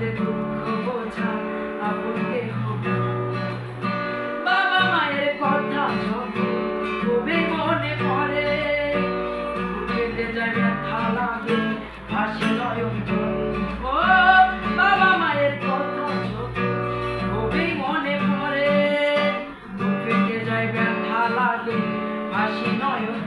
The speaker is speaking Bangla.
যে দুঃখ বোঝা আপনকে বাবা মায়ের কথা কবে মনে পড়ে। কেটে যায় ব্যথা লাগে ভাসি নয়ন ও, বাবা মায়ের কথা কবেই মনে পড়ে। কেটে যায় ব্যথা লাগে ভাসি নয়ন